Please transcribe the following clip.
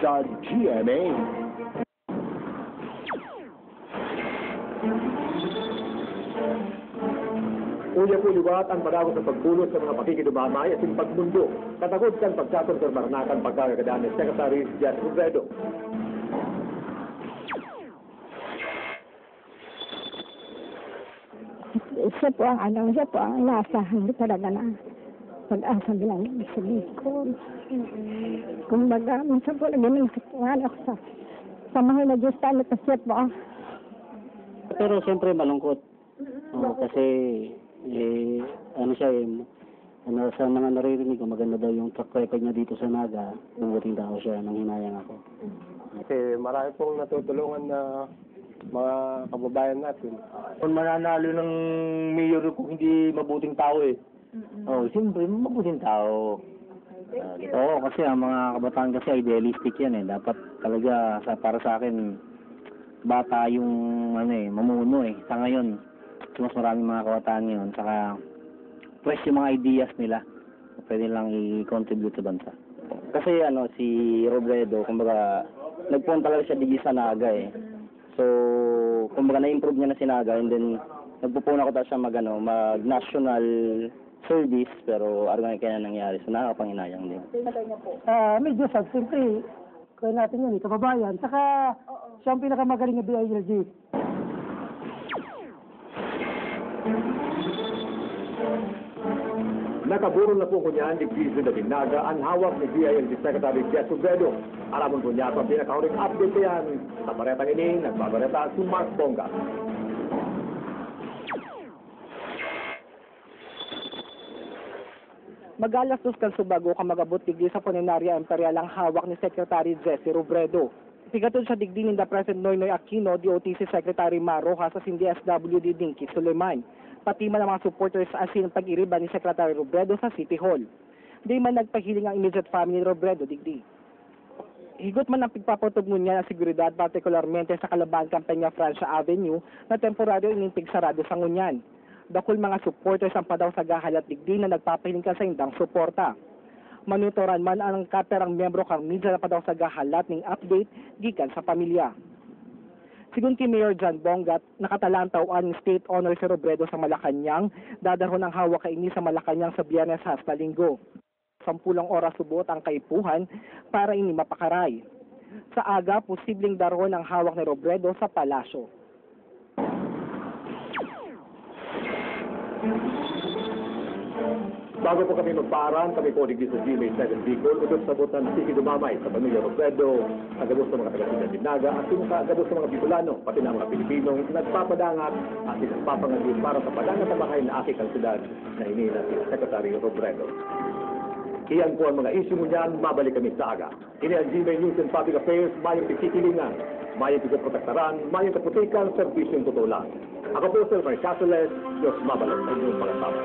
sa GMA. Uya po liwat ang pagawag sa pagpulot sa mga pakikidumamay at yung pagmundo. Katagod kan pagkakonsermarnakan pagkakagadaan ni Secretary Jan Robredo. Siya po ang ano, siya po ang inaasahan ko talaga na pag-asa bilang sa likod. Kung baga, minsan po naging nagkatuwan ako sa panahon na Diyos tayo kasi po ang Pero siyempre malungkot. Oo, kasi eh, ano siya eh, ano, sa mga naririnig ko, maganda daw yung track record niya dito sa Naga. Mabuting tao siya, nang hinayang ako. Kasi marami pong natutulungan na mga kababayan natin. Kung mananalo ng mayor kung hindi mabuting tao eh. Oh, siyempre, mabuting tao. Ah, Oo, kasi ang mga kabataan kasi idealistic yan eh. Dapat talaga, sa, para sa akin, bata yung ano eh, mamuno eh. Sa ngayon, mas maraming mga kabataan ngayon. Saka, fresh yung mga ideas nila. Pwede lang i-contribute sa bansa. Kasi ano, si Robredo, kumbaga, nagpunta talaga siya digi sa Naga eh. So, kumbaga na-improve niya na si Naga and then nagpupuna ko daw siya mag, ano, mag national service pero ano nga kaya nangyari. So, nakakapanginayang din. Ah, medyo sad, siyempre, kaya natin yun, eh, kababayan. Saka, siya ang pinakamagaling na BILG. Nakaburo na po ko niyan ni Gizu na Dinaga ang hawak ni BILG Secretary Jan Robredo. Alamon po niya sa pinakahuling update na yan. Sa paretang ini, nagbabareta si Mark Bonga. Magalastos kan subago ka magabot digdi sa Puninaria Imperial ang hawak ni Secretary Jesse Robredo. Tigatod sa digdi ni President Noynoy Aquino, DOTC Secretary Maroja sa Sindi SWD Dinky Suleiman. Pati man ang mga supporters asin pag-iriba ni Secretary Robredo sa City Hall. Di man nagpahiling ang immediate family ni Robredo digdi. Higot man ang pagpapatog niya ng seguridad partikularmente sa Kalaban Campanya Francia Avenue na temporaryo inintig sarado sa ngunyan. Dakol mga supporters ang padaw sa gahalat digdi na nagpapahiling ka sa indang suporta. Manutoran man ang kaperang membro kang media na padaw sa gahalat ng update gikan sa pamilya. Sigun kay Mayor John Bongat, nakatalantaw ang State Honor si Robredo sa Malacanang, dadarhon ang hawak kay ini sa Malacanang sa Biyernes hasta Linggo. Sampulang oras subot ang kaipuhan para ini mapakaray. Sa aga, posibleng darhon ang hawak ni Robredo sa palasyo. Bago po kami magparang, kami po digdi sa GMA 7 Bicol, utos sa butan Siki Dumamay sa Pamilya Robredo, agabos sa mga taga Dinaga, at yung agabos sa mga Bicolano, pati na mga Pilipinong nagpapadangat at nagpapangagin para sa padangat na bahay na aking kalsidad na inila si Secretary Robredo. Iyan po ang mga isyu mo niyan, mabalik kami sa aga. Ini ang GMA News and Public Affairs, mayong Mayang tigo protektaran, mayang kaputikan, servisyon totoo lang. Ako po, Sir Mark Casoles, Diyos mabalang na inyong pangasama.